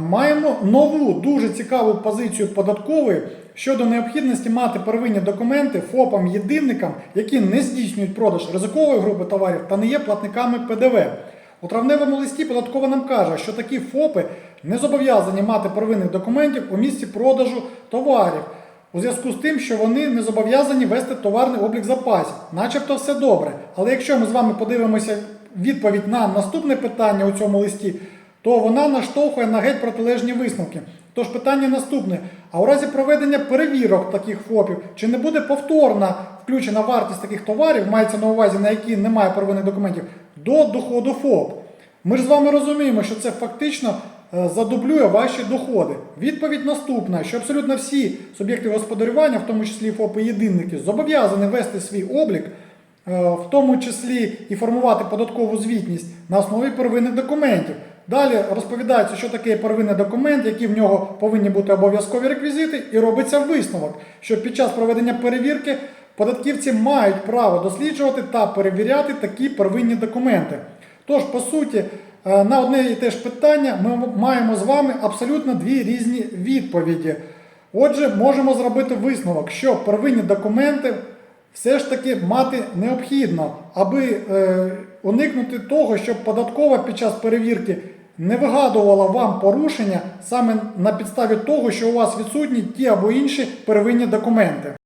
Маємо нову дуже цікаву позицію податкової щодо необхідності мати первинні документи ФОПам-єдинникам, які не здійснюють продаж ризикової групи товарів та не є платниками ПДВ. У травневому листі податкова нам каже, що такі ФОПи не зобов'язані мати первинних документів у місці продажу товарів у зв'язку з тим, що вони не зобов'язані вести товарний облік запасів. Начебто все добре. Але якщо ми з вами подивимося відповідь на наступне питання у цьому листі, то вона наштовхує на геть протилежні висновки. Тож питання наступне: а у разі проведення перевірок таких ФОПів, чи не буде повторна включена вартість таких товарів, мається на увазі, на які немає первинних документів, до доходу ФОП? Ми ж з вами розуміємо, що це фактично е, задублює ваші доходи. Відповідь наступна: що абсолютно всі суб'єкти господарювання, в тому числі ФОПи єдинники, зобов'язані вести свій облік, е, в тому числі і формувати податкову звітність на основі первинних документів. Далі розповідається, що таке первинний документ, які в нього повинні бути обов'язкові реквізити, і робиться висновок, що під час проведення перевірки податківці мають право досліджувати та перевіряти такі первинні документи. Тож, по суті, е, на одне і те ж питання ми маємо з вами абсолютно дві різні відповіді. Отже, можемо зробити висновок, що первинні документи все ж таки мати необхідно, аби е, уникнути того, щоб податкова під час перевірки не вигадувала вам порушення саме на підставі того, що у вас відсутні ті або інші первинні документи.